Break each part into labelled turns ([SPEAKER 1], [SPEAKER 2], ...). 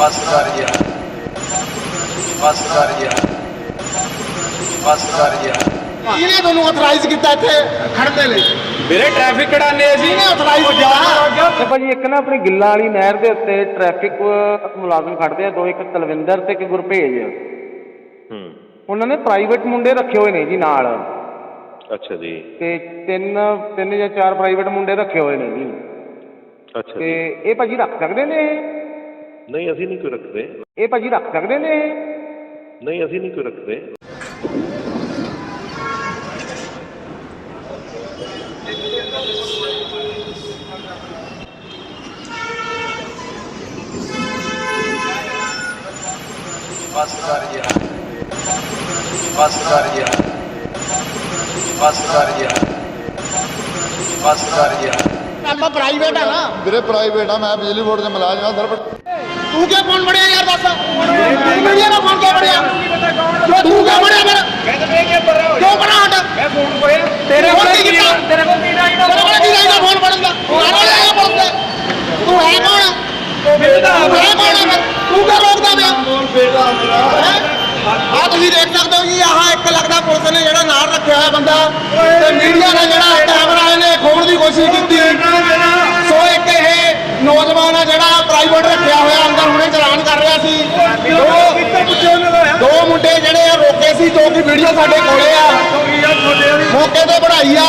[SPEAKER 1] ਬਸ ਕਰ ਯਾਰ ਬਸ ਕਰ ਯਾਰ ਬਸ ਕਰ ਯਾਰ
[SPEAKER 2] ਕਿਹਨੇ ਤੁਹਾਨੂੰ ਅਥਰਾਈਜ਼ ਕੀਤਾ ਇੱਥੇ ਖੜਨ ਦੇ ਲਈ?
[SPEAKER 3] ਵੀਰੇ ਟ੍ਰੈਫਿਕ ਕਢਾਣੇ ਅਸੀਂ।
[SPEAKER 2] ਕਿਹਨੇ ਅਥਰਾਈਜ਼ ਕੀਤਾ?
[SPEAKER 4] ਤੇ ਭਾਜੀ ਇੱਕ ਨਾ ਆਪਣੀ ਗਿੱਲਾਂ ਵਾਲੀ ਨਹਿਰ ਦੇ ਉੱਤੇ ਟ੍ਰੈਫਿਕ ਮੁਲਾਜ਼ਮ ਖੜਦੇ ਆ ਦੋ ਇੱਕ ਤਲਵਿੰਦਰ ਤੇ ਇੱਕ ਗੁਰਭੇਜ।
[SPEAKER 5] ਹੂੰ।
[SPEAKER 4] ਉਹਨਾਂ ਨੇ ਪ੍ਰਾਈਵੇਟ ਮੁੰਡੇ ਰੱਖੇ ਹੋਏ ਨੇ ਜੀ ਨਾਲ।
[SPEAKER 5] ਅੱਛਾ ਜੀ।
[SPEAKER 4] ਤੇ ਤਿੰਨ ਤਿੰਨ ਜਾਂ ਚਾਰ ਪ੍ਰਾਈਵੇਟ ਮੁੰਡੇ ਰੱਖੇ ਹੋਏ ਨੇ ਜੀ।
[SPEAKER 5] ਅੱਛਾ
[SPEAKER 4] ਤੇ ਇਹ ਭਾਜੀ ਰੱਖ ਸਕਦੇ ਨੇ ਇਹ?
[SPEAKER 5] ਨਹੀਂ ਅਸੀਂ ਨਹੀਂ ਕੋਈ ਰੱਖਦੇ।
[SPEAKER 4] ਇਹ ਭਾਜੀ ਰੱਖ ਸਕਦੇ ਨੇ ਇਹ?
[SPEAKER 5] ਨਹੀਂ ਅਸੀਂ ਨਹੀਂ ਕੋਈ ਰੱਖਦੇ।
[SPEAKER 1] ਬਸ ਕਰ ਯਾਰ। ਬਸ ਕਰ ਯਾਰ। ਬਸ ਕਰ ਯਾਰ। ਬਸ ਕਰ ਯਾਰ।
[SPEAKER 2] ਕੰਮ ਪ੍ਰਾਈਵੇਟ ਆ ਨਾ।
[SPEAKER 6] ਵੀਰੇ ਪ੍ਰਾਈਵੇਟ ਆ ਮੈਂ ਬਿਜਲੀ ਬੋਰਡ ਦੇ ਮੁਲਾਜ਼ਮ ਆ ਸਰ
[SPEAKER 2] ਤੂੰ ਕਿਉਂ ਫੋਨ ਫੜਿਆ ਯਾਰ ਦੱਸ? ਤੂੰ ਮੀਡੀਆ ਦਾ ਫੋਨ ਕਿਉਂ ਫੜਿਆ? ਤੂੰ ਕਿਉਂ ਫੜਿਆ ਫਿਰ?
[SPEAKER 3] ਮੈਂ ਤਾਂ ਨਹੀਂ ਕਿ ਪਰ
[SPEAKER 2] ਕਿਉਂ ਫੜਾ ਹਟ?
[SPEAKER 3] ਮੈਂ ਫੋਨ ਕੋਇਆ
[SPEAKER 2] ਤੇਰੇ ਕੋਲ ਕੀ ਕੀਤਾ?
[SPEAKER 3] ਤੇਰੇ ਕੋਲ ਕੀ
[SPEAKER 2] ਤੇਰੇ ਕੋਲ ਫੋਨ ਫੜਨ ਦਾ? ਤੂੰ ਆ ਰਿਹਾ ਪੁਲਿਸ ਤੂੰ ਹੈ ਕੌਣ? ਤੂੰ ਹੈ ਕੌਣ ਤੂੰ ਕਿਉਂ ਰੋਕਦਾ ਪਿਆ? ਆ ਤੁਸੀਂ ਦੇਖ ਸਕਦੇ ਹੋ ਜੀ ਆਹ ਇੱਕ ਲੱਗਦਾ ਪੁਲਿਸ ਨੇ ਜਿਹੜਾ ਨਾਲ ਰੱਖਿਆ ਹੋਇਆ ਬੰਦਾ ਤੇ ਮੀਡੀਆ ਨੇ ਜਿਹੜਾ ਕੈਮਰਾ ਇਹਨੇ ਖੋਣ ਦੀ ਕੋਸ਼ਿਸ਼ ਕੀਤੀ। ਨੌਜਵਾਨ ਆ ਜਿਹੜਾ ਪ੍ਰਾਈਵੇਟ ਰੱਖਿਆ ਹੋਇਆ ਅੰਦਰ ਹੁਣੇ ਚਲਾਨ ਕਰ ਰਿਹਾ ਸੀ। ਦੋ ਦੋ ਮੁੰਡੇ ਜਿਹੜੇ ਆ ਰੋਕੇ ਸੀ ਜੋ ਕਿ ਵੀਡੀਓ ਸਾਡੇ ਕੋਲੇ ਆ। ਮੌਕੇ ਤੇ ਬਣਾਈ ਆ।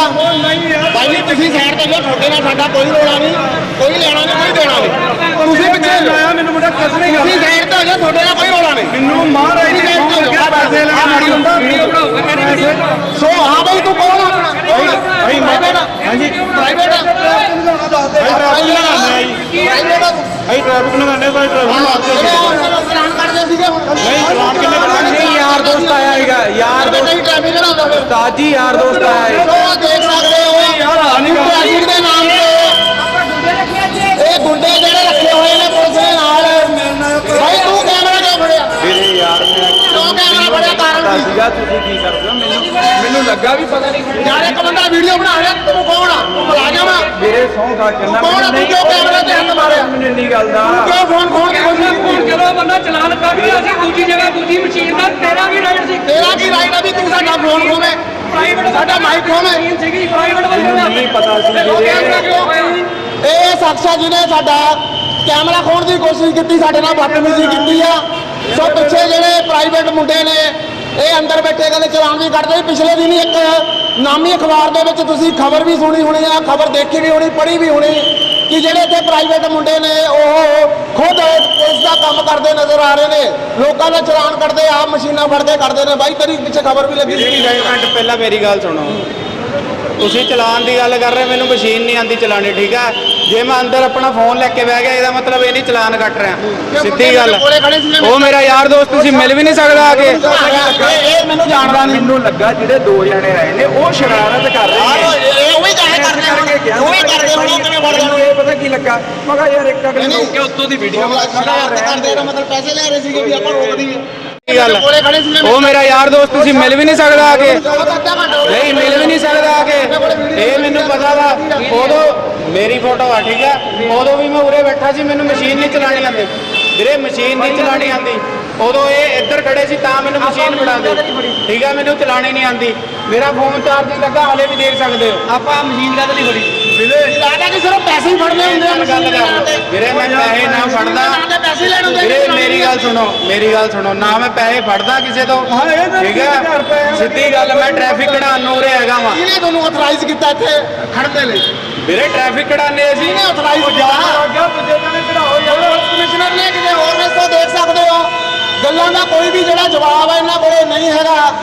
[SPEAKER 2] ਭਾਈ ਜੀ ਤੁਸੀਂ ਸਾਈਡ ਤੇ ਜੋ ਤੁਹਾਡੇ ਨਾਲ ਸਾਡਾ ਕੋਈ ਰੋਲਾ ਨਹੀਂ। ਕੋਈ ਲੈਣਾ ਨਹੀਂ ਕੋਈ ਦੇਣਾ ਨਹੀਂ। ਤੁਸੀਂ ਪਿੱਛੇ ਲਾਇਆ ਮੈਨੂੰ ਮੁੰਡਾ ਕੁਝ ਨਹੀਂ ਤੁਸੀਂ ਸਾਈਡ ਤੇ ਹੋ ਜਾਓ ਤੁਹਾਡੇ ਨਾਲ ਕੋਈ ਰੋਲਾ ਨਹੀਂ। ਮੈਨੂੰ ਮਹਾਰਾਜ ਨੇ ਪੈਸੇ ਲੈਣਾ ਹੁੰਦਾ ਵੀਡੀਓ ਬਣਾਉਂਗਾ ਸੋ ਹਾਂ ਬਈ ਤੂੰ ਕੌਣ ਆਪਣਾ ਭਾਈ ਮੈਂ ਹਾਂਜੀ ਪ੍ਰਾਈਵੇਟ
[SPEAKER 6] ਅਸੀਂ ਟ੍ਰੈਫਿਕ ਲਗਾਉਂਦੇ ਭਾਈ
[SPEAKER 2] ਚਲਾਨ ਸੀਗੇ।
[SPEAKER 6] ਨਹੀਂ ਚਲਾਨ ਕਿੰਨੇ ਕੱਟਣੇ?
[SPEAKER 2] ਨਹੀਂ ਯਾਰ ਦੋਸਤ ਆਇਆ ਹੈਗਾ ਯਾਰ ਦੋਸਤ। ਨਹੀਂ ਟ੍ਰੈਫਿਕ ਫਿਰ।
[SPEAKER 4] ਤਾਜੀ ਯਾਰ ਦੋਸਤ ਆਇਆ
[SPEAKER 2] ਉਹ ਫੜਿਆ ਕਾਰਨ ਕੀ
[SPEAKER 4] ਸੀਗਾ ਤੁਸੀਂ ਕੀ ਕਰਦੇ ਹੋ? ਮੈਨੂੰ ਮੈਨੂੰ ਲੱਗਾ ਵੀ ਪਤਾ ਨਹੀਂ
[SPEAKER 2] ਯਾਰ ਇੱਕ ਬੰਦਾ ਵੀਡੀਓ ਬਣਾ ਰਿਹਾ ਤੂੰ ਕੌਣ ਆ? ਤੂੰ ਮੁਲਾਜ਼ਮ ਆ
[SPEAKER 4] ਮੇਰੇ ਸੌਂ ਖਾ ਕੇ
[SPEAKER 2] ਤੂੰ ਕੌਣ ਆ? ਤੂੰ ਕਿਉਂ ਕੈਮਰਾ ਤੇ ਹੱਥ ਮਾਰਿਆ?
[SPEAKER 4] ਮੈਨੂੰ ਇੰਨੀ ਗੱਲ ਦਾ।
[SPEAKER 2] ਕਿਉਂ ਫੋਨ ਖੋਣ ਦੀ ਕੋਸ਼ਿਸ਼ ਕੀਤੀ
[SPEAKER 3] ਜਦੋਂ ਬੰਦਾ ਚਲਾਨ ਕਰ ਰਿਹਾ ਸੀ ਦੂਜੀ ਜਗ੍ਹਾ ਦੂਜੀ ਮਸ਼ੀਨ ਨਾਲ ਤੇਰਾ ਵੀ ਰਾਈਟ ਸੀ।
[SPEAKER 2] ਤੇਰਾ ਕੀ ਰਾਈਟ ਆ ਵੀ ਤੂੰ ਸਾਡਾ ਫੋਨ ਖੋਵੇਂ?
[SPEAKER 3] ਪ੍ਰਾਈਵੇਟ
[SPEAKER 2] ਸਾਡਾ ਮਾਈਕ ਖੋਵੇਂ?
[SPEAKER 3] ਸੀਗੀ ਪ੍ਰਾਈਵੇਟ ਬੰਦੇ ਦਾ।
[SPEAKER 4] ਨਹੀਂ ਪਤਾ ਸੀ
[SPEAKER 3] ਹੋਇਆ
[SPEAKER 2] ਇਹ ਸ਼ਖਸ ਜਿਹਨੇ ਸਾਡਾ ਕੈਮਰਾ ਖੋਣ ਦੀ ਕੋਸ਼ਿਸ਼ ਕੀਤੀ ਸਾਡੇ ਨਾਲ ਬਦਤਮੀਜ਼ੀ ਕੀਤੀ ਆ। ਸੋ ਪਿੱਛੇ ਜਿਹੜੇ ਪ੍ਰਾਈਵੇਟ ਮੁੰਡੇ ਨੇ ਇਹ ਅੰਦਰ ਬੈਠੇ ਕਹਿੰਦੇ ਚਲਾਨ ਵੀ ਕੱਢਦੇ ਪਿਛਲੇ ਦਿਨ ਹੀ ਇੱਕ ਨਾਮੀ ਅਖਬਾਰ ਦੇ ਵਿੱਚ ਤੁਸੀਂ ਖਬਰ ਵੀ ਸੁਣੀ ਹੋਣੀ ਆ, ਖਬਰ ਦੇਖੀ ਵੀ ਹੋਣੀ, ਪੜ੍ਹੀ ਵੀ ਹੋਣੀ ਕਿ ਜਿਹੜੇ ਇੱਥੇ ਪ੍ਰਾਈਵੇਟ ਮੁੰਡੇ ਨੇ, ਉਹ ਖੁਦ ਇਸ ਦਾ ਕੰਮ ਕਰਦੇ ਨਜ਼ਰ ਆ ਰਹੇ ਨੇ। ਲੋਕਾਂ ਦਾ ਚਲਾਨ ਕੱਢਦੇ ਆ ਮਸ਼ੀਨਾਂ ਫੜ ਕੇ ਕੱਢਦੇ ਨੇ। ਬਾਈ, ਤੇਰੀ ਪਿੱਛੇ ਖਬਰ ਵੀ ਲੱਗੀ ਸੀ।
[SPEAKER 7] ਇੱਕ ਮਿੰਟ, ਪਹਿਲਾਂ ਮੇਰੀ ਗੱਲ ਸੁਣੋ। ਤੁਸੀਂ ਚਲਾਨ ਦੀ ਗੱਲ ਕਰ ਰਹੇ ਮੈਨੂੰ ਮਸ਼ੀਨ ਨਹੀਂ ਆਂਦੀ ਚਲਾਣੀ ਠੀਕ ਹੈ ਜੇ ਮੈਂ ਅੰਦਰ ਆਪਣਾ ਫੋਨ ਲੈ ਕੇ ਬਹਿ ਗਿਆ ਇਹਦਾ ਮਤਲਬ ਇਹ ਨਹੀਂ ਚਲਾਨ ਕੱਟ ਰਿਹਾ। ਸਿੱਧੀ ਗੱਲ
[SPEAKER 2] ਸੀ
[SPEAKER 7] ਉਹ ਮੇਰਾ ਯਾਰ ਦੋਸਤ ਤੁਸੀਂ ਮਿਲ ਵੀ ਨਹੀਂ ਸਕਦਾ ਆ ਕੇ।
[SPEAKER 2] ਇਹ ਮੈਨੂੰ ਜਾਣਦਾ ਨਹੀਂ।
[SPEAKER 4] ਮੈਨੂੰ ਲੱਗਾ ਜਿਹੜੇ ਦੋ ਜਣੇ ਆਏ ਨੇ ਉਹ ਸ਼ਰਾਰਤ ਕਰ ਰਹੇ ਨੇ।
[SPEAKER 2] ਇਹ ਉਹ ਵੀ ਕਾਹੇ ਕਰਦੇ
[SPEAKER 4] ਕਰਕੇ ਗਿਆ
[SPEAKER 2] ਉਹ ਵੀ ਕਰਦੇ ਹੁਣ ਕਿਵੇਂ
[SPEAKER 4] ਮੈਨੂੰ
[SPEAKER 2] ਜਾਣਗੇ?
[SPEAKER 4] ਇਹ ਪਤਾ ਕੀ ਲੱਗਾ। ਮੈਂ ਕਿਹਾ ਯਾਰ ਇੱਕ ਅਗਲੇ ਨੂੰ
[SPEAKER 2] ਕਿ ਉੱਤੋਂ ਦੀ ਵੀਡੀਓ ਕਰਦੇ ਦਾ। ਮਤਲਬ ਪੈਸੇ ਲੈ ਰਹੇ ਸੀਗੇ ਵੀ ਆਪਾਂ ਰੋਕ ਦਈਏ
[SPEAKER 7] ਕੀ ਗੱਲ
[SPEAKER 2] ਸੀ
[SPEAKER 7] ਉਹ ਮੇਰਾ ਯਾਰ ਦੋਸਤ ਤੁਸੀਂ ਮਿਲ ਵੀ ਨਹੀਂ ਸਕਦਾ ਆ ਕੇ। ਨਹੀਂ ਮਿਲ ਵੀ ਨਹੀਂ ਸਕਦਾ ਆ ਕੇ। ਇਹ ਮੈਨੂੰ ਪਤਾ ਵਾ ਉਦੋਂ ਮੇਰੀ ਫੋਟੋ ਆ ਠੀਕ ਹੈ? ਉਦੋਂ ਵੀ ਮੈਂ ਉਰੇ ਬੈਠਾ ਸੀ ਮੈਨੂੰ ਮਸ਼ੀਨ ਨਹੀਂ ਚਲਾਣੀ ਆਉਂਦੀ ਵੀਰੇ ਮਸ਼ੀਨ ਨਹੀਂ ਚਲਾਣੀ ਆਉਂਦੀ ਉਦੋਂ ਇਹ ਇੱਧਰ ਖੜੇ ਸੀ ਤਾਂ ਮੈਨੂੰ ਮਸ਼ੀਨ ਫੜਾ। ਦੇ ਠੀਕ ਹੈ ਮੈਨੂੰ ਚਲਾਣੀ ਨਹੀਂ ਆਉਂਦੀ ਮੇਰਾ ਫੋਨ ਚਾਰਜ ਲੱਗਾ ਹਲੇ ਵੀ ਦੇਖ ਸਕਦੇ ਹੋ।
[SPEAKER 3] ਆਪਾਂ ਮਸ਼ੀਨ ਕਦ ਨਹੀਂ ਫੜੀ?
[SPEAKER 2] ਲੱਗਦਾ ਕਿ ਸਿਰਫ ਪੈਸੇ ਹੀ ਫੜਨੇ ਹੁੰਦੇ ਆ
[SPEAKER 7] ਗੱਲ ਕਰ ਲਓ ਵੀਰੇ ਮੈਂ ਪੈਸੇ ਨਾ ਫੜਦਾ।
[SPEAKER 2] ਪੈਸੇ ਲੈਣ ਹੁੰਦੇ
[SPEAKER 7] ਵੀਰੇ ਮੇਰੀ ਗੱਲ ਸੁਣੋ ਮੇਰੀ ਗੱਲ ਸੁਣੋ। ਨਾ ਮੈਂ ਪੈਸੇ ਫੜਦਾ ਕਿਸੇ ਤੋਂ। ਠੀਕ ਹੈ ਸਿੱਧੀ ਗੱਲ ਮੈਂ ਟ੍ਰੈਫਿਕ ਕਢਾਉਣ ਨੂੰ ਉਰੇ ਹੈਗਾ ਵਾਂ।
[SPEAKER 2] ਕਿਹਨੇ ਤੁਹਾਨੂੰ ਅਥਰਾਈਜ਼ ਕੀਤਾ ਇੱਥੇ ਖੜਨ ਦੇ ਲਈ?
[SPEAKER 7] ਵੀਰੇ ਟ੍ਰੈਫਿਕ ਕਢਾਉਂਦੇ ਅਸੀਂ
[SPEAKER 2] ਕਿਹਨੇ ਅਥਰਾਈਜ਼ ਕੀਤਾ? ਪੁਲਿਸ ਕਮਿਸ਼ਨਰ ਨੇ ਕਿਤੇ ਹੋਰ ਨੇ ਸੋ ਦੇਖ ਸਕਦੇ ਹੋ? ਗੱਲਾਂ ਦਾ ਕੋਈ ਵੀ ਜਿਹੜਾ ਜਵਾਬ ਹੈ ਇਹਨਾਂ ਕੋਲੇ ਨਹੀਂ ਹੈਗਾ।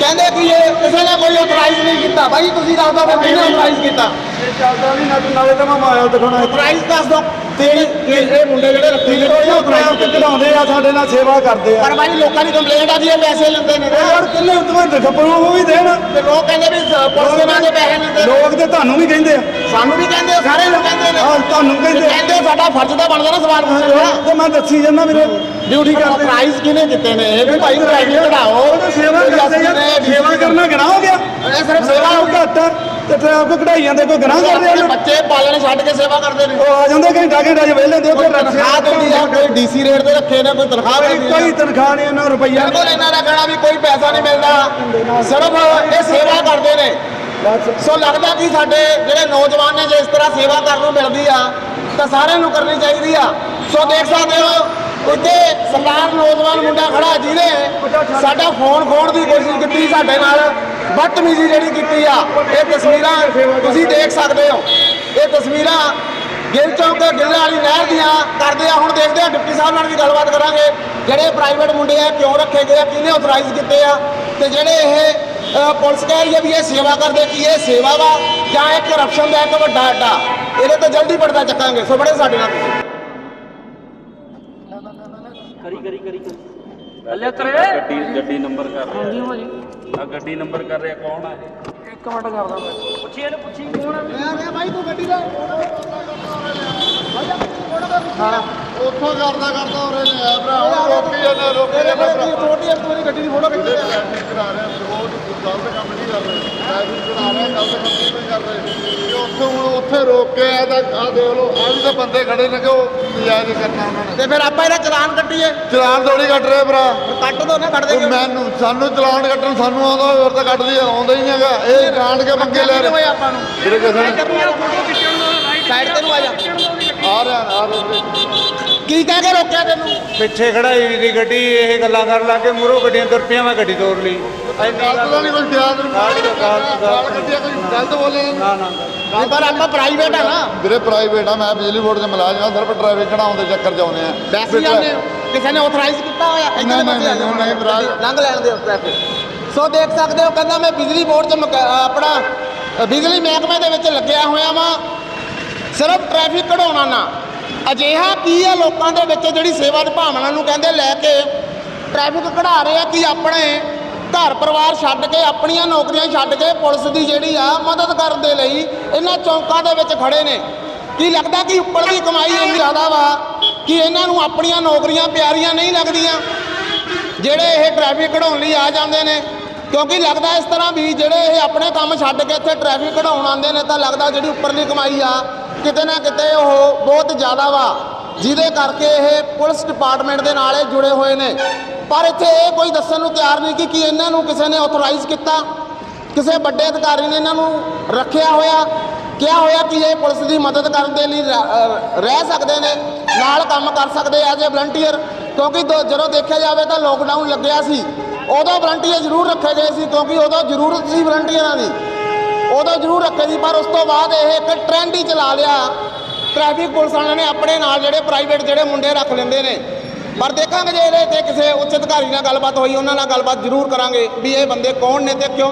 [SPEAKER 2] ਕਹਿੰਦੇ ਕਿ ਇਹ ਕਿਸੇ ਨੇ ਕੋਈ ਅਥਰਾਈਜ਼ ਨਹੀਂ ਕੀਤਾ। ਭਾਈ ਤੁਸੀਂ ਦੱਸ ਦਿਓ ਕਿ ਕਿਹਨੇ ਅਥਰਾਈਜ਼ ਕੀਤਾ?
[SPEAKER 6] ਚੱਲਦਾ ਨਹੀਂ ਨਾ ਨਾਲੇ ਤਾਂ ਮੈਂ ਮਾਇਆ ਦਿਖਾਉਣਾ
[SPEAKER 2] ਅਥਰਾਈਜ਼ ਦੱਸ ਦਿਓ। ਤੇਰੀ ਇਹ ਇਹ ਮੁੰਡੇ ਜਿਹੜੇ ਰੱਖੇ ਗਏ ਉਹ ਅਥਰਾਈਜ਼
[SPEAKER 6] ਚਲਾਉਂਦੇ ਆ ਸਾਡੇ ਨਾਲ ਸੇਵਾ ਕਰਦੇ ਆ।
[SPEAKER 2] ਪਰ ਭਾਈ ਲੋਕਾਂ ਦੀ ਕੰਪਲੇਂਟ ਆ ਜੀ ਇਹ ਪੈਸੇ ਲੈਂਦੇ ਨੇ
[SPEAKER 6] ਯਾਰ ਕਿੰਨੇ ਉਤਮੇ ਦਿਖਪਰੂ ਉਹ ਵੀ ਦੇਣ।
[SPEAKER 2] ਤੇ ਲੋਕ ਕਹਿੰਦੇ ਵੀ ਪੁਲਿਸ ਦੇ ਨਾਂ ਤੇ ਪੈਸੇ ਲੈਂਦੇ ਨੇ।
[SPEAKER 6] ਲੋਕ ਤੇ ਤੁਹਾਨੂੰ ਵੀ ਕਹਿੰਦੇ ਆ।
[SPEAKER 2] ਸਾਨੂੰ ਵੀ ਕਹਿੰਦੇ ਆ, ਸਾਰੇ ਲੋਕ ਕਹਿੰਦੇ ਨੇ।
[SPEAKER 6] ਹਾਂ ਤੁਹਾਨੂੰ
[SPEAKER 2] ਤੇ
[SPEAKER 6] ਕਹਿੰਦੇ ਆ।
[SPEAKER 2] ਕਹਿੰਦੇ ਆ, ਸਾਡਾ ਫਰਜ਼ ਤਾਂ ਬਣਦਾ ਨਾ ਸਵਾਲ ਪੁੱਛਣ ਦਾ।
[SPEAKER 6] ਤੇ ਮੈਂ ਦੱਸੀ ਜਾਂਦਾ ਮੇਰੇ ਡਿਊਟੀ ਕਰਦੇ।
[SPEAKER 2] ਪ੍ਰਾਈਜ਼ ਕਿਹਨੇ ਦਿੱਤੇ ਨੇ? ਇਹ ਵੀ ਭਾਈ ਪ੍ਰਾਈਜ਼ ਕਢਾਓ।
[SPEAKER 6] ਉਹ ਤਾਂ ਸੇਵਾ ਕਰਦੇ ਆ ਸੇਵਾ ਕਰਨਾ ਗੁਨਾਹ ਹੋ ਗਿਆ।
[SPEAKER 2] ਇਹ ਸਿਰਫ
[SPEAKER 6] ਸੇਵਾ
[SPEAKER 2] ਸੇਵਾ
[SPEAKER 6] ਉਹ ਘੱਟ ਆ, ਤੇ ਟ੍ਰੈਫਿਕ ਕਢਾਈ ਜਾਂਦੇ ਕੋਈ ਗੁਨਾਹ ਕਰਦੇ ਆ
[SPEAKER 2] ਬੱਚੇ ਪਾਲਣ ਛੱਡ ਕੇ ਸੇਵਾ ਕਰਦੇ ਨੇ।
[SPEAKER 6] ਉਹ ਆ ਜਾਂਦੇ ਘੰਟਾ ਘੰਟਾ
[SPEAKER 2] ਤਨਖਾਹ ਦਿੰਦੀ ਆ ਕੋਈ ਡੀਸੀ ਰੇਟ ਤੇ ਰੱਖੇ ਨੇ ਕੋਈ ਤਨਖਾਹ
[SPEAKER 6] ਕੋਈ
[SPEAKER 2] ਨਹੀਂ
[SPEAKER 6] ਤਨਖਾਹ ਨਹੀਂ ਉਹਨਾਂ ਨੂੰ ਰੁਪਈਆ।
[SPEAKER 2] ਬਿਲਕੁਲ ਇਹਨਾਂ ਦਾ ਕਹਿਣਾ ਵੀ ਕੋਈ ਪੈਸਾ ਨਹੀਂ ਮਿਲਦਾ। ਸਿਰਫ ਇਹ ਸੇਵਾ ਕਰਦੇ ਨੇ। ਸੋ ਲੱਗਦਾ ਕਿ ਸਾਡੇ ਜਿਹੜੇ ਨੌਜਵਾਨ ਨੇ ਜੇ ਇਸ ਤਰ੍ਹਾਂ ਸੇਵਾ ਕਰਨ ਨੂੰ ਮਿਲਦੀ ਆ, ਤਾਂ ਸਾਰਿਆਂ ਨੂੰ ਕਰਨੀ ਚਾਹੀਦੀ ਆ। ਸੋ ਦੇਖ ਸਕਦੇ ਹੋ, ਉੱਤੇ ਸਰਦਾਰ ਨੌਜਵਾਨ ਮੁੰਡਾ ਖੜਾ ਜਿਹਨੇ ਸਾਡਾ ਫੋਨ ਖੋਣ ਦੀ ਕੋਸ਼ਿਸ਼ ਕੀਤੀ ਸਾਡੇ ਨਾਲ, ਬਦਤਮੀਜ਼ੀ ਜਿਹੜੀ ਕੀਤੀ ਆ, ਇਹ ਤਸਵੀਰਾਂ ਤੁਸੀਂ ਦੇਖ ਸਕਦੇ ਹੋ। ਇਹ ਤਸਵੀਰਾਂ ਗਿੱਲ ਚੌਂਕ ਗਿੱਲ ਵਾਲੀ ਨਹਿਰ ਦੀਆਂ ਕਰਦੇ ਆ। ਹੁਣ ਦੇਖਦੇ ਆ, ਡਿਪਟੀ ਸਾਹਿਬ ਨਾਲ ਵੀ ਗੱਲਬਾਤ ਕਰਾਂਗੇ। ਜਿਹੜੇ ਪ੍ਰਾਈਵੇਟ ਮੁੰਡੇ ਆ ਕਿਉਂ ਰੱਖੇ ਗਏ ਆ? ਕਿਹਨੇ ਆਥੋਰਾਈਜ਼ ਕੀਤੇ ਆ? ਤੇ ਜਿਹੜੇ ਇਹ ਪੁਲਿਸ ਕਹਿ ਰਹੀ ਹੈ ਵੀ ਇਹ ਸੇਵਾ ਕਰਦੇ ਕੀ ਇਹ ਸੇਵਾ ਵਾ ਜਾਂ ਇਹ ਕਰਪਸ਼ਨ ਦਾ ਇੱਕ ਵੱਡਾ ਅੱਡਾ। ਇਹਦੇ ਤੇ ਜਲਦੀ ਪੜਦਾ ਚੱਕਾਂਗੇ। ਸੋ ਬੜੇ ਸਾਡੇ ਨਾਲ ਤੁਸੀਂ।
[SPEAKER 3] ਹੱਲੇ ਤਰੇ
[SPEAKER 7] ਗੱਡੀ ਗੱਡੀ ਨੰਬਰ ਕਰ ਰਿਹਾ। ਹਾਂਜੀ ਭਾਜੀ। ਆ ਗੱਡੀ ਨੰਬਰ ਕਰ ਰਿਹਾ ਕੌਣ ਆ ਇਹ?
[SPEAKER 3] ਪੁੱਛੀ ਇਹਨੂੰ ਪੁੱਛੀ ਕੌਣ ਆ?
[SPEAKER 2] ਮੈਂ ਮੈਂ ਭਾਈ ਤੂੰ ਗੱਡੀ ਦਾ
[SPEAKER 8] ਉੱਥੋਂ ਕਰਦਾ ਕਰਦਾ ਉਰੇ ਨੇ ਆ ਭਰਾ ਰੋਕੀ ਜਾਂਦਾ ਰੋਕੀ ਜਾਂਦਾ
[SPEAKER 2] ਕੋਲ ਕੀ ਰੋਟੀ ਇੱਕ ਵਾਰੀ ਗੱਡੀ ਦੀ ਫੋਟੋ ਖਿੱਚ ਲਿਆ
[SPEAKER 8] ਟ੍ਰੈਫਿਕ ਕਰਾ ਰਹੇ ਰੋਜ਼ ਗਲਤ ਕੰਮ ਨਹੀਂ ਕਰ ਰਹੇ ਟ੍ਰੈਫਿਕ ਕਰਾ ਰਹੇ ਗਲਤ ਕੰਮ ਨਹੀਂ ਕਰ ਰਹੇ ਤੇ ਉੱਥੇ ਰੋਕ ਕੇ ਆ ਤਾਂ ਆ ਦੇਖ ਲਓ ਆ ਵੀ ਤਾਂ ਬੰਦੇ ਖੜੇ ਨੇ ਕਿ ਉਹ ਨਜਾਇਜ਼ ਕਰਨਾ ਉਹਨਾਂ ਨੇ।
[SPEAKER 2] ਤੇ ਫਿਰ ਆਪਾਂ ਇਹਦਾ ਚਲਾਨ ਕੱਟੀਏ
[SPEAKER 8] ਚਲਾਨ ਥੋੜੀ ਕੱਟ ਰਹੇ ਭਰਾ।
[SPEAKER 2] ਕੱਟ ਦੋ ਨਾ ਕੱਟ
[SPEAKER 8] ਉਹ
[SPEAKER 2] ਦੇਗੇ
[SPEAKER 8] ਮੈਨੂੰ ਸਾਨੂੰ ਚਲਾਨ ਕੱਟਣ ਸਾਨੂੰ ਆਉਂਦਾ ਹੋਰ ਤਾਂ ਕੱਟਦੀ ਆਉਂਦਾ ਹੀ ਨਹੀਂ ਹੈਗਾ। ਇਹ ਜਾਣ ਕੇ ਮੰਗੇ ਲੈ ਰਹੇ।
[SPEAKER 2] ਆਪਾਂ ਨੂੰ
[SPEAKER 8] ਜਿਹੜੇ ਕਿਸੇ ਨੇ
[SPEAKER 3] ਫੋਟੋ ਖਿੱਚਣ ਦਾ ਰਾਈਟ
[SPEAKER 2] ਸਾਈਡ ਤੇ ਨੂੰ ਆ ਜਾ।
[SPEAKER 8] ਆ ਰਿਹਾ ਆ ਰਿਹਾ।
[SPEAKER 2] ਕੀ ਕਹਿ ਕੇ ਰੋਕਿਆ ਤੈਨੂੰ?
[SPEAKER 7] ਪਿੱਛੇ ਖੜਾਈ ਦੀ ਗੱਡੀ ਇਹ ਗੱਲਾਂ ਕਰਨ ਲੱਗ ਕੇ ਮੂਰੋ ਗੱਡੀਆਂ ਤੁਰ ਪਈਆਂ ਮੈਂ ਗੱਡੀ ਤੋੜ ਲਈ।
[SPEAKER 8] ਗਲਤ ਤਾਂ ਨਹੀਂ ਕੋਈ ਯਾਦ ਨਹੀਂ। ਗਾਲ ਕੱਢਿਆ ਕੋਈ ਗਲਤ ਬੋਲੇ ਨਾ ਨਾ।
[SPEAKER 2] ਨਹੀਂ, ਪਰ ਆਪਾਂ ਪ੍ਰਾਈਵੇਟ ਆ ਨਾ।
[SPEAKER 8] ਵੀਰੇ ਪ੍ਰਾਈਵੇਟ ਆ ਮੈਂ ਬਿਜਲੀ ਬੋਰਡ 'ਚ ਮੁਲਾਜ਼ਮ ਆ ਸਿਰਫ ਟ੍ਰੈਫਿਕ ਕਢਾਉਣ ਦੇ ਚੱਕਰ 'ਚ ਆਉਂਦੇ ਆ
[SPEAKER 2] ਵੈਸੇ ਕਿਸੇ ਨੇ ਆਥੋਰਾਈਜ਼ ਕੀਤਾ ਹੋਇਆ? ਪਾਸੇ ਆ ਜਾਓ।
[SPEAKER 8] ਨਹੀਂ, ਨਹੀਂ, ਭਰਾ।
[SPEAKER 2] ਲੰਘ ਲੈਣ ਦਿਓ ਟ੍ਰੈਫਿਕ ਸੋ ਦੇਖ ਸਕਦੇ ਹੋ ਕਹਿੰਦਾ ਮੈਂ ਬਿਜਲੀ ਬੋਰਡ 'ਚ ਆਪਣਾ ਬਿਜਲੀ ਮਹਿਕਮੇ ਦੇ ਵਿੱਚ ਲੱਗਿਆ ਹੋਇਆ ਵਾਂ। ਸਿਰਫ ਟ੍ਰੈਫਿਕ ਕਢਾਉਣਾ ਨਾ। ਅਜਿਹਾ ਕੀ ਹੈ ਲੋਕਾਂ ਦੇ ਵਿੱਚ ਜਿਹੜੀ ਸੇਵਾ ਦੀ ਭਾਵਨਾ ਨੂੰ ਕਹਿੰਦੇ ਲੈ ਕੇ ਟ੍ਰੈਫਿਕ ਕਢਾ ਰਹੇ ਆ ਕਿ ਆਪਣੇ ਘਰ ਪਰਿਵਾਰ ਛੱਡ ਕੇ, ਆਪਣੀਆਂ ਨੌਕਰੀਆਂ ਛੱਡ ਕੇ ਪੁਲਿਸ ਦੀ ਜਿਹੜੀ ਆ ਮਦਦ ਕਰਨ ਦੇ ਲਈ ਇਹਨਾਂ ਚੌਂਕਾਂ ਦੇ ਵਿੱਚ ਖੜੇ ਨੇ। ਕੀ ਲੱਗਦਾ ਕਿ ਉੱਪਰਲੀ ਕਮਾਈ ਇੰਨੀ ਜ਼ਿਆਦਾ ਵਾ ਕਿ ਇਹਨਾਂ ਨੂੰ ਆਪਣੀਆਂ ਨੌਕਰੀਆਂ ਪਿਆਰੀਆਂ ਨਹੀਂ ਲੱਗਦੀਆਂ? ਜਿਹੜੇ ਇਹ ਟ੍ਰੈਫਿਕ ਕਢਾਉਣ ਲਈ ਆ ਜਾਂਦੇ ਨੇ। ਕਿਉਂਕਿ ਲੱਗਦਾ ਇਸ ਤਰ੍ਹਾਂ ਵੀ ਜਿਹੜੇ ਇਹ ਆਪਣੇ ਕੰਮ ਛੱਡ ਕੇ ਇੱਥੇ ਟ੍ਰੈਫਿਕ ਕਢਾਉਣ ਆਉਂਦੇ ਨੇ ਤਾਂ ਲੱਗਦਾ ਜਿਹੜੀ ਉੱਪਰਲੀ ਕਮਾਈ ਆ, ਕਿਤੇ ਨਾ ਕਿਤੇ ਉਹ ਬਹੁਤ ਜ਼ਿਆਦਾ ਵਾ। ਜਿਹਦੇ ਕਰਕੇ ਇਹ ਪੁਲਿਸ ਡਿਪਾਰਟਮੈਂਟ ਦੇ ਨਾਲ ਇਹ ਜੁੜੇ ਹੋਏ ਨੇ। ਪਰ ਇੱਥੇ ਇਹ ਕੋਈ ਦੱਸਣ ਨੂੰ ਤਿਆਰ ਨਹੀਂ ਕਿ ਕੀ ਇਹਨਾਂ ਨੂੰ ਕਿਸੇ ਨੇ ਆਥੋਰਾਈਜ਼ ਕੀਤਾ, ਕਿਸੇ ਵੱਡੇ ਅਧਿਕਾਰੀ ਨੇ ਇਹਨਾਂ ਨੂੰ ਰੱਖਿਆ ਹੋਇਆ, ਕਿਹਾ ਹੋਇਆ ਕਿ ਇਹ ਪੁਲਿਸ ਦੀ ਮਦਦ ਕਰਨ ਦੇ ਲਈ ਰਹਿ ਸਕਦੇ ਨੇ, ਨਾਲ ਕੰਮ ਕਰ ਸਕਦੇ ਐਜ਼ ਏ ਵਲੰਟੀਅਰ ਕਿਉਂਕਿ ਦੋ- ਜਦੋਂ ਦੇਖਿਆ ਜਾਵੇ ਤਾਂ ਲੋਕਡਾਊਨ ਲੱਗਿਆ ਸੀ, ਉਦੋਂ ਵਲੰਟੀਅਰ ਜ਼ਰੂਰ ਰੱਖੇ ਗਏ ਸੀ, ਕਿਉਂਕਿ ਉਦੋਂ ਜ਼ਰੂਰਤ ਸੀ ਵਲੰਟੀਅਰਾਂ ਦੀ। ਉਦੋਂ ਜ਼ਰੂਰ ਰੱਖੇ ਸੀ, ਪਰ ਉਸ ਤੋਂ ਬਾਅਦ ਇਹ ਇੱਕ ਟ੍ਰੈਂਡ ਹੀ ਚਲਾ ਲਿਆ। ਟ੍ਰੈਫਿਕ ਪੁਲਿਸ ਵਾਲਿਆਂ ਨੇ ਆਪਣੇ ਨਾਲ ਜਿਹੜੇ ਪ੍ਰਾਈਵੇਟ ਜਿਹੜੇ ਮੁੰਡੇ ਰੱਖ ਲੈਂਦੇ ਨੇ ਪਰ ਦੇਖਾਂਗੇ ਜੇ ਇਹਦੇ ਤੇ ਕਿਸੇ ਉੱਚ ਅਧਿਕਾਰੀ ਨਾਲ ਗੱਲਬਾਤ ਹੋਈ, ਉਹਨਾਂ ਨਾਲ ਗੱਲਬਾਤ ਜ਼ਰੂਰ ਕਰਾਂਗੇ ਵੀ ਇਹ ਬੰਦੇ ਕੌਣ ਨੇ ਤੇ ਕਿਉਂ